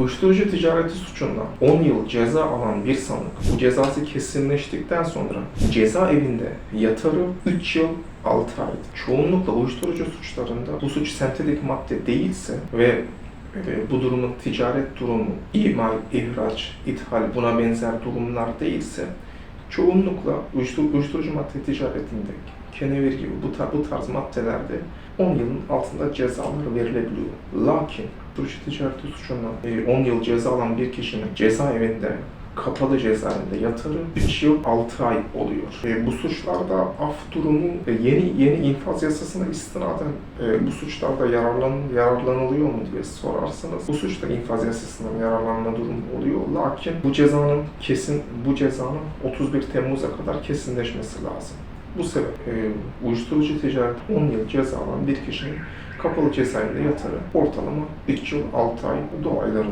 Uyuşturucu ticareti suçundan 10 yıl ceza alan bir sanık bu cezası kesinleştikten sonra cezaevinde yatarı 3 yıl 6 ay. Çoğunlukla uyuşturucu suçlarında bu suç sentetik madde değilse ve e, bu durumun ticaret durumu, imal, ihraç, ithal buna benzer durumlar değilse çoğunlukla uyuşturucu, uyuşturucu madde ticaretinde kenevir gibi bu, tar- bu tarz maddelerde 10 yılın altında cezalar verilebiliyor. Lakin uyuşturucu ticareti suçundan e, 10 yıl ceza alan bir kişinin cezaevinde kapalı cezaevinde yatarı 3 yıl 6 ay oluyor. E, bu suçlarda af durumu e, yeni yeni infaz yasasına istinaden e, bu suçlarda yararlan, yararlanılıyor mu diye sorarsanız bu suçta infaz yasasından yararlanma durumu oluyor. Lakin bu cezanın kesin bu cezanın 31 Temmuz'a kadar kesinleşmesi lazım. Bu sebeple e, uyuşturucu ticareti 10 yıl ceza alan bir kişinin kapalı cezaevinde yatarı ortalama 3 yıl 6 ay dolaylarında